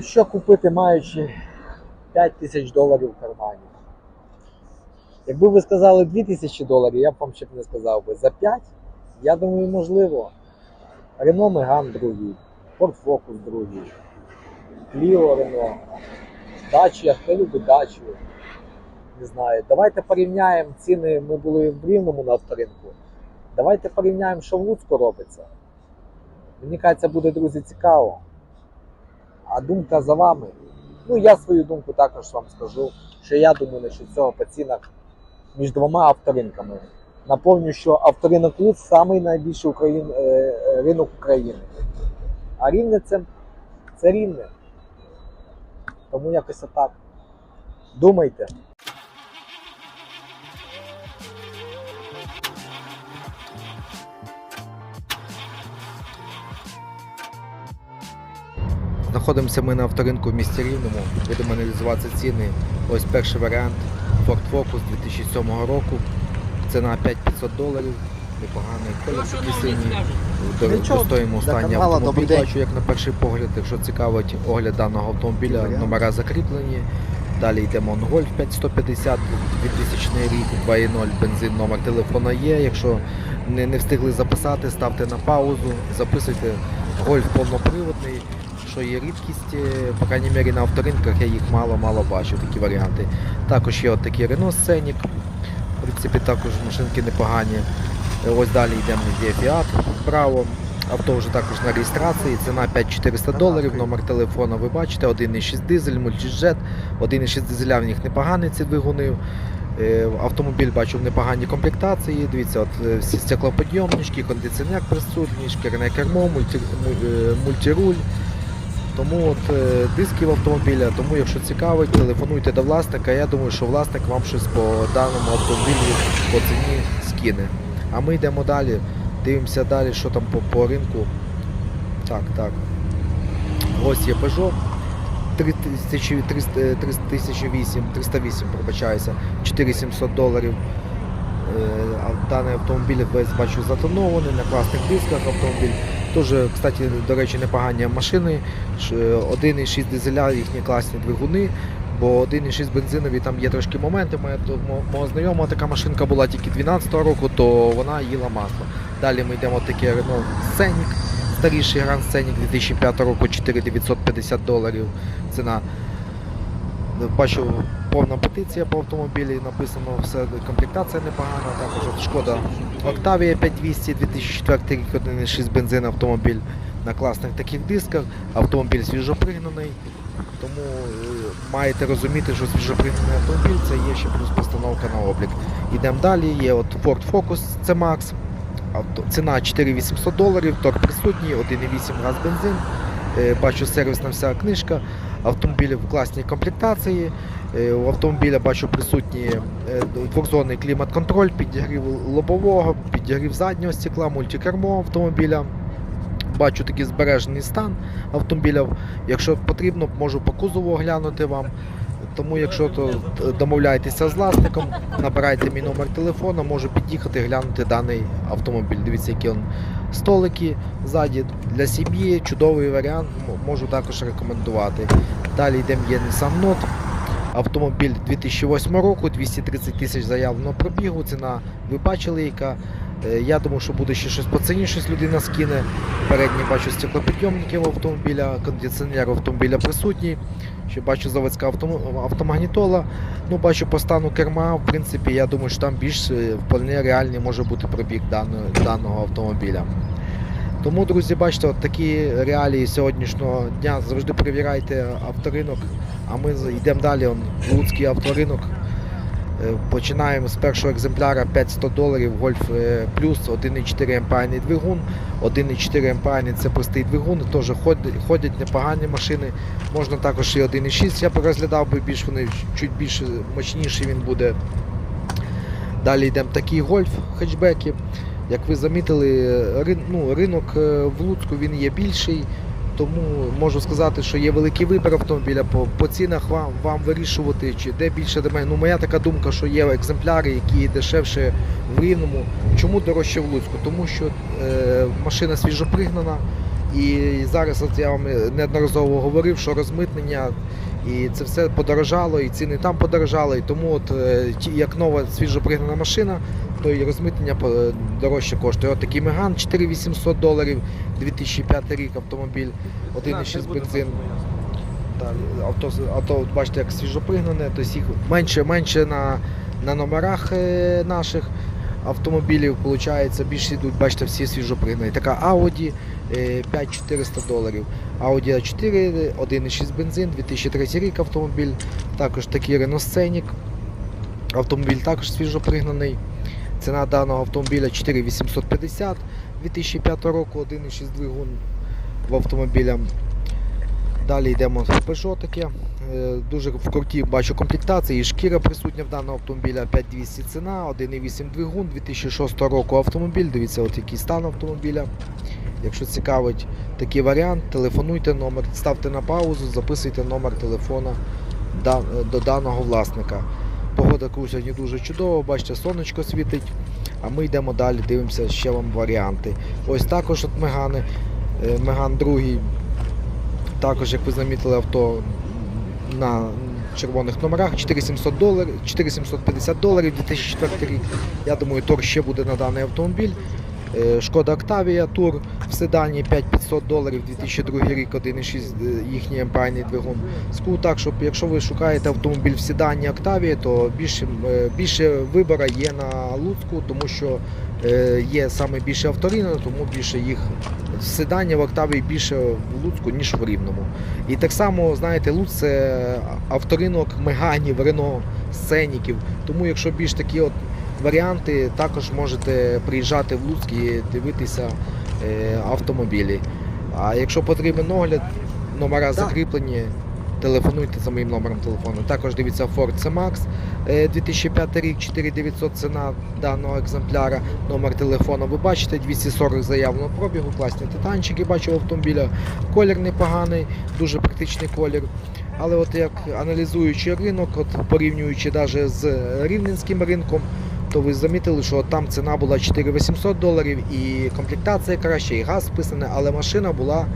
Що купити, маючи 5 тисяч доларів в кармані? Якби ви сказали 2 тисячі доларів, я б вам ще б не сказав би. За 5, я думаю, можливо. Renault Megane другий, Ford Focus другий, Clio Renault, Dacia, хто любить Dacia? Не знаю. Давайте порівняємо ціни. Ми були в Рівному на авторинку. Давайте порівняємо, що в Луцьку робиться. Мені кажеться, буде, друзі, цікаво. А думка за вами. Ну, я свою думку також вам скажу, що я думаю, що цього по цінах між двома авторинками. Напомню, що авторинок Луц самий найбільший Україн, е, е, ринок України. А рівне це, це рівне. Тому якось отак. Думайте. Знаходимося ми на авторинку в місті Рівному. Будемо аналізувати ціни. Ось перший варіант Ford Focus 2007 року. Ціна 5500 доларів. Непоганий колір такий синій. В стані канала автомобіль бачу, як на перший погляд. Якщо цікавить огляд даного автомобіля, номера закріплені. Далі йде Монгольф 5150 2000 рік, 2.0 бензин, номер телефона є. Якщо не, не встигли записати, ставте на паузу, записуйте. Гольф повноприводний, що є рідкість, е, по крайній мірі на авторинках я їх мало-мало бачу, такі варіанти. Також є от такий Renault Scenic, в принципі також машинки непогані. Е, Ось далі йдемо є Fiat вправо. Авто вже також на реєстрації, ціна 5400 доларів, номер телефона ви бачите, 1.6 дизель, мультиджет, 1.6 дизеля в них непогані ці двигуни. Е, Автомобіль бачу в непоганій комплектації. Дивіться, от всі стеклоподйомнички, кондиціонер присутній, шкіряне кермо, мульті, му- е, мультируль. Тому от е, дисків автомобіля, тому якщо цікавить, телефонуйте до власника. Я думаю, що власник вам щось по даному автомобілю по ціні скине. А ми йдемо далі, дивимося далі, що там по, по ринку. Так, так. Ось є Peugeot 3000 300, е, 3008, 308, пробачаюся, 4700 доларів. Е, Даний автомобіль весь бачу затонований на класних дисках автомобіль. Дуже, кстати, до речі, непогані машини. Ш- е, 1,6 дизеля, їхні класні двигуни. Бо 1,6 бензинові там є трошки моменти. Моя мого знайомого така машинка була тільки 12 року, то вона їла масло. Далі ми йдемо таке Renault Scenic, старіший Grand Scenic 2005 року, 4950 доларів ціна. Бачу повна петиція по автомобілі, написано все, комплектація непогана, також Шкода Octavia 5200 2004 рік 1.6 бензин автомобіль на класних таких дисках, автомобіль свіжопригнаний, тому е, маєте розуміти, що свіжопригнаний автомобіль це є ще плюс постановка на облік. Йдемо далі, є от Ford Focus C-Max, ціна 4800 доларів, торг присутній, 1.8 газ бензин, Е, бачу сервісна вся книжка, автомобіль в класній комплектації. Е, У автомобіля бачу присутні е, двохзонний клімат-контроль, підігрів лобового, підігрів заднього стекла, мультикермо автомобіля. Бачу такий збережений стан автомобіля. Якщо потрібно, можу по кузову оглянути вам. Тому, якщо то домовляєтеся з власником, набирайте мій номер телефона, можу під'їхати глянути даний автомобіль. Дивіться, які он столики ззаді для сім'ї, чудовий варіант, можу також рекомендувати. Далі йдемо є Nissan Note. Автомобіль 2008 року, 230 тисяч заявлено пробігу, ціна ви бачили яка. Е, Я думаю, що буде ще щось по людина скине. Передні бачу стеклопідйомників автомобіля, кондиціонер автомобіля присутній. Ще бачу заводська автомагнітола. Ну, бачу по стану керма, в принципі, я думаю, що там більш е, вполне реальний може бути пробіг даного автомобіля. Тому, друзі, бачите, от такі реалії сьогоднішнього дня. Завжди перевіряйте авторинок, а ми йдемо далі. Он, Луцький авторинок. Е, Починаємо з першого екземпляра 500 доларів е, плюс 1,4 амперний двигун. 1,4 амперний це простий двигун, теж ходять, ходять непогані машини. Можна також і 1,6, я б розглядав би більш вони чуть більш мощніший він буде. Далі йдемо такий гольф хетчбеки. Як ви замітили, рин, ну, ринок е, в Луцьку він є більший, тому можу сказати, що є великий вибір автомобіля по, по цінах вам, вам вирішувати, чи де більше до мене. Ну, моя така думка, що є екземпляри, які дешевше в Рівному. Чому дорожче в Луцьку? Тому що е, машина свіжопригнана, І зараз от я вам неодноразово говорив, що розмитнення і це все подорожало, і ціни там подорожали. І тому, от е, як нова свіжопригнана машина, то і розмитнення дорожче коштує. От такий Меган 4800 доларів, 2005 рік автомобіль, 1,6 бензин. Далі, авто, авто от бачите, як свіжопригнане, тобто їх менше, менше на, на номерах е, наших автомобілів, виходить, більше йдуть, бачите, всі свіжопригнані. Така Audi е, 5400 доларів. Audi A4, 1,6 бензин, 2003 рік автомобіль, також такий Renault Scenic. Автомобіль також свіжопригнаний. Ціна даного автомобіля 4850 2005 року, 1,6 двигун в автомобіля. Далі йдемо в таке. Е, Дуже в круті бачу комплектації. І шкіра присутня в даного автомобіля 5200 ціна, 1,8 двигун, 2006 року автомобіль. Дивіться, от який стан автомобіля. Якщо цікавить такий варіант, телефонуйте номер, ставте на паузу, записуйте номер телефона до даного власника. Погода сьогодні дуже чудова, бачите, сонечко світить. А ми йдемо далі, дивимося ще вам варіанти. Ось також от Мегани. Е, Меган другий також, як ви замітили, авто на червоних номерах 4700 доларів, 4750 доларів 2004 рік. Я думаю, торг ще буде на даний автомобіль. Е, Шкода Octavia Тур в седані 5500 доларів 2002 рік, 1,6 е, їхній ампайний двигун. Скажу так, щоб якщо ви шукаєте автомобіль в седані Octavia, то більше, більше вибору є на Луцьку, тому що е, є саме більше авторинок, тому більше їх в в Октаві більше в Луцьку, ніж в Рівному. І так само, знаєте, Луцьк це авторинок Меганів, Рено, Сценіків. Тому якщо більш такі от варіанти, також можете приїжджати в Луцьк і дивитися е, автомобілі. А якщо потрібен огляд, номера закріплені. Телефонуйте за моїм номером телефону. Також дивіться Ford C-Max е, 2005 рік, 4900 ціна даного екземпляра. Номер телефону ви бачите, 240 заявленого пробігу, класні титанчики бачу автомобіля. Колір непоганий, дуже практичний колір. Але от як аналізуючи ринок, от порівнюючи навіть з рівненським ринком, то ви замітили, що там ціна була 4800 доларів і комплектація краща, і газ списаний, але машина була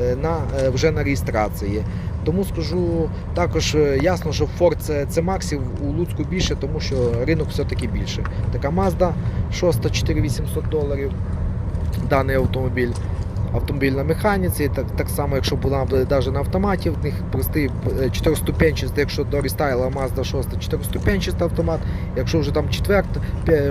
е, на, е, вже на реєстрації. Тому скажу також е, ясно, що Ford це, це Максів у Луцьку більше, тому що ринок все-таки більше. Така Mazda 6 4800 доларів. Даний автомобіль. Автомобіль на механіці, так, так само, якщо була навіть на автоматі, в них простий е, чотирьохступенчастий, якщо до рестайла Mazda 6 чотирьохступенчастий автомат, якщо вже там 4,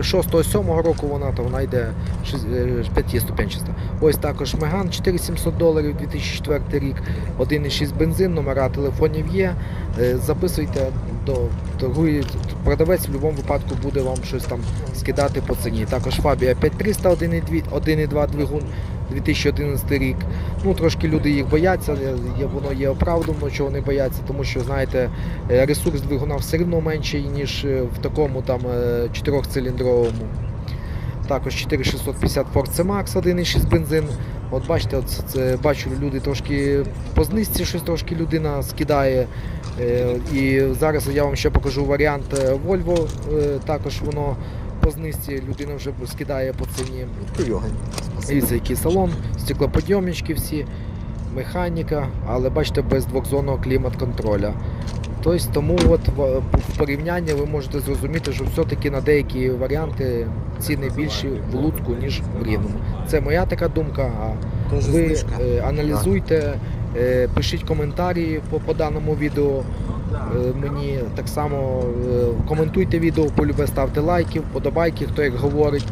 6 7 року вона, то вона йде шість- е, п'ятиступенчаста. Ось також Меган 4700 доларів 2004 рік, 1,6 бензин, номера телефонів є. Е, Записуйте до торгує продавець в будь-якому випадку буде вам щось там скидати по ціні. Також Fabia 5300 1,2 1,2 двигун 2011 рік. Ну трошки люди їх бояться, є, воно є оправдано, чого вони бояться, тому що знаєте, е, ресурс двигуна все одно менший, ніж е, в такому там е, чотирьохциліндровому. Також 4650 Ford C-Max 1,6 бензин. От бачите, от це, бачу, люди трошки по знизці щось трошки людина скидає. Е, І зараз я вам ще покажу варіант е, Volvo. е, Також воно по знизці людина вже скидає по ціні. Дивіться, який салон, стеклоподйомнички всі, механіка, але бачите, без двохзонного клімат-контроля. Тобто, тому от в порівнянні ви можете зрозуміти, що все-таки на деякі варіанти ціни більші в Луцьку, ніж в Рівному. Це моя така думка. А ви е, аналізуйте, е, пишіть коментарі по, по даному відео. Е, Мені так само е, коментуйте відео, полюбе ставте лайки, вподобайки, хто як говорить.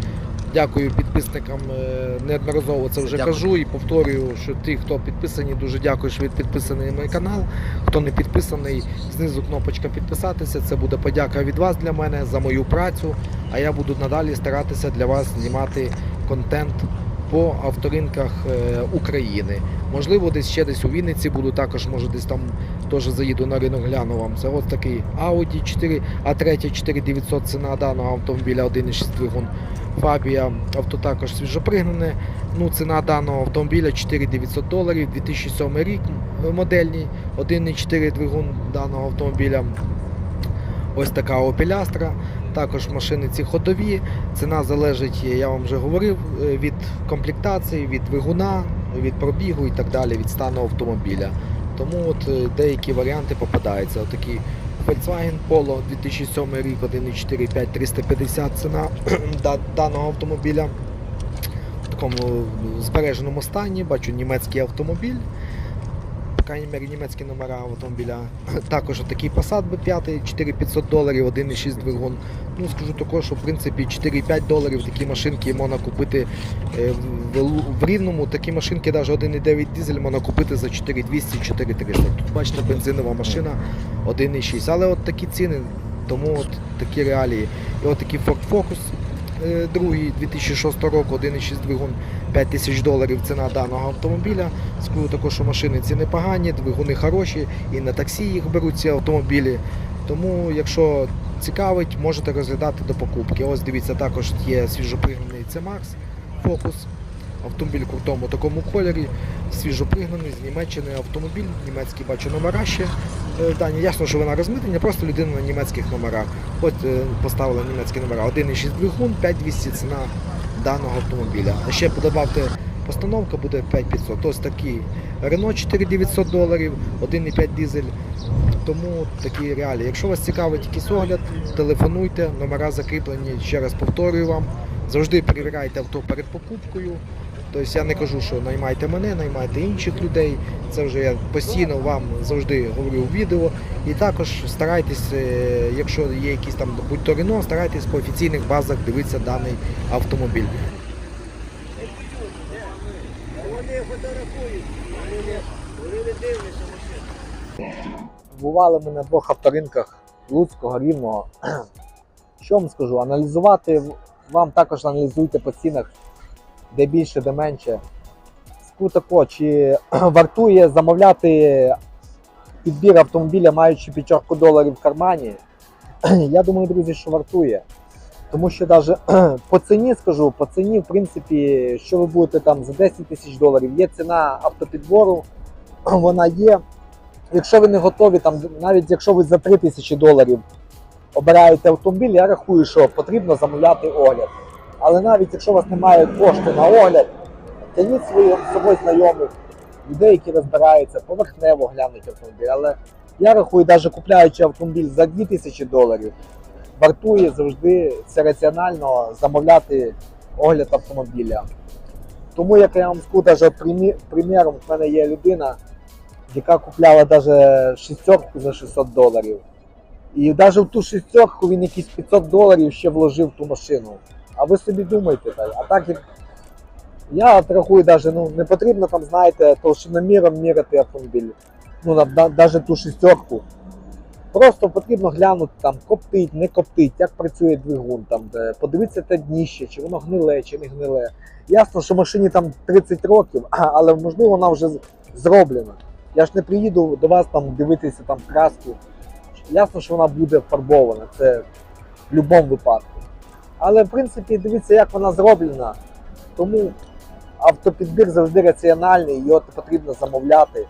Дякую підписникам. е, Неодноразово це вже Дякую. кажу і повторюю, що ті, хто підписані, дуже дякую, що ви підписані на мій канал. Хто не підписаний, знизу кнопочка підписатися. Це буде подяка від вас для мене за мою працю. А я буду надалі старатися для вас знімати контент по авторинках е, України. Можливо, десь ще десь у Вінниці буду, також може десь там теж заїду на ринок, гляну вам. Це ось такий Audi 4, А3 4900 ціна даного автомобіля 1,6 двигун. Фабія авто також свіжопригнане. Ну, ціна даного автомобіля 4900 доларів, 2007 рік е, модельний, 1,4 двигун даного автомобіля. Ось така Astra. Також машини ці ходові. Ціна залежить, я вам вже говорив, е, від комплектації, від двигуна, від пробігу і так далі, від стану автомобіля. Тому от е, деякі варіанти попадаються. Отакий Volkswagen Polo 2007 рік, 1.4 5350 ціна даного автомобіля. В такому е, збереженому стані, бачу німецький автомобіль. Німецькі номера автомобіля. Також такий Passat B5, 4500 доларів, 1.6 двигун. Ну скажу також, що в принципі 4-5 доларів такі машинки можна купити е, в, рівному. Такі машинки, навіть 1.9 дизель можна купити за 4200-4300. Тут бачите, бензинова машина 1.6. Але от такі ціни, тому от такі реалії. І от такий Ford Focus другий 2006 року, 1.6 двигун, 5000 доларів ціна даного автомобіля. Скажу також, що машини ці непогані, двигуни хороші, і на таксі їх беруть ці автомобілі. Тому, якщо цікавить, можете розглядати до покупки. Ось дивіться, також є свіжопригнаний C-Max Focus. Автомобіль крутому такому кольорі, свіжопригнаний з Німеччини автомобіль, німецькі бачу номера ще е, дані. Ясно, що вона розмитнення, просто людина на німецьких номерах. От е, поставила німецькі номера 1,6 двигун, 5200 ціна даного автомобіля. А ще подобавте постановка буде 5500. Ось такий Renault 4900 доларів, 1,5 дизель. Тому такі реалії. Якщо вас цікавить якийсь огляд, телефонуйте, номера закріплені, ще раз повторюю вам. Завжди перевіряйте авто перед покупкою. Тобто я не кажу, що наймайте мене, наймайте інших людей. Це вже я постійно вам завжди говорю у відео. І також старайтесь, е, якщо є якісь там будь то Рено, старайтесь по офіційних базах дивитися даний автомобіль. Вони фотографують, вони дивляться. Бували ми на двох авторинках Луцького, Рівного. Що вам скажу? Аналізувати вам також аналізуйте по цінах, де більше, де менше. Скажу тако, чи вартує замовляти підбір автомобіля, маючи п'ятерку доларів в кармані? Я думаю, друзі, що вартує. Тому що навіть по ціні скажу, по ціні, в принципі, що ви будете там за 10 тисяч доларів, є ціна автопідбору, вона є. Якщо ви не готові, там навіть якщо ви за 3 тисячі доларів обираєте автомобіль, я рахую, що потрібно замовляти огляд. Але навіть якщо у вас немає кошту на огляд, тяніть своїх собою знайомих, людей, які розбираються, поверхнево глянуть автомобіль. Але я рахую, навіть купляючи автомобіль за 2 тисячі доларів, вартує завжди це раціонально замовляти огляд автомобіля. Тому, як я вам скажу, навіть приміром, в мене є людина, яка купляла навіть шістерку за 600 доларів. І навіть в ту шістерку він якісь 500 доларів ще вложив в ту машину. А ви собі думайте, а так як я от рахую, навіть, ну, не потрібно там, знаєте, толщиноміром міряти автомобіль. Ну, навіть ту шістерку. Просто потрібно глянути, там, коптить, не коптить, як працює двигун, там, де, подивитися те дніще, чи воно гниле, чи не гниле. Ясно, що машині там 30 років, але можливо вона вже зроблена. Я ж не приїду до вас там дивитися там краску. Ясно, що вона буде фарбована, це в будь-якому випадку. Але в принципі дивіться, як вона зроблена. Тому автопідбір завжди раціональний, його потрібно замовляти.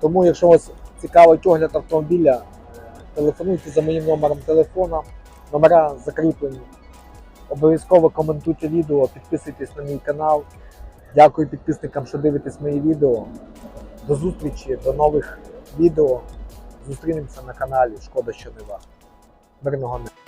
Тому, якщо вас цікавить огляд автомобіля, е, телефонуйте за моїм номером телефона, номера закріплені. Обов'язково коментуйте відео, підписуйтесь на мій канал. Дякую підписникам, що дивитесь мої відео. До зустрічі, до нових відео. Зустрінемося на каналі Шкода що не Мирного неба.